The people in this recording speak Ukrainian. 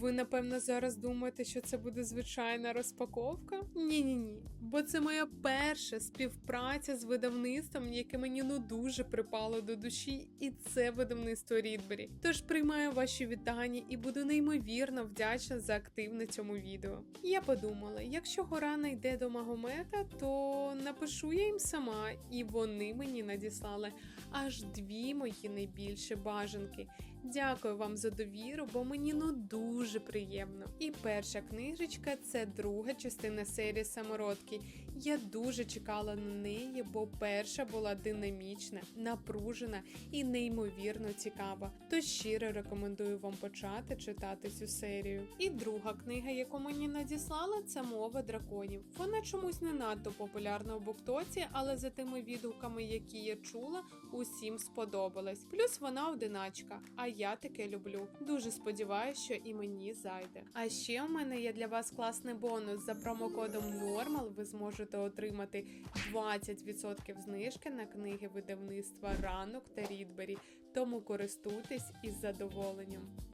Ви, напевно, зараз думаєте, що це буде звичайна розпаковка? Ні-ні ні. Бо це моя перша співпраця з видавництвом, яке мені ну дуже припало до душі, і це видавництво Рідбері. Тож приймаю ваші вітання і буду неймовірно вдячна за актив на цьому відео. Я подумала, якщо гора не йде до Магомета, то напишу я їм сама, і вони мені надіслали аж дві мої найбільші бажанки. Дякую вам за довіру, бо мені ну дуже приємно. І перша книжечка це друга частина серії самородки. Я дуже чекала на неї, бо перша була динамічна, напружена і неймовірно цікава. Тож щиро рекомендую вам почати читати цю серію. І друга книга, яку мені надіслали, це мова драконів. Вона чомусь не надто популярна у буктоці, але за тими відгуками, які я чула, усім сподобалась. Плюс вона одиначка, а я таке люблю. Дуже сподіваюся, що і мені зайде. А ще у мене є для вас класний бонус. За промокодом NORMAL ви зможете отримати 20% знижки на книги видавництва ранок та Рідбері. Тому користуйтесь із задоволенням.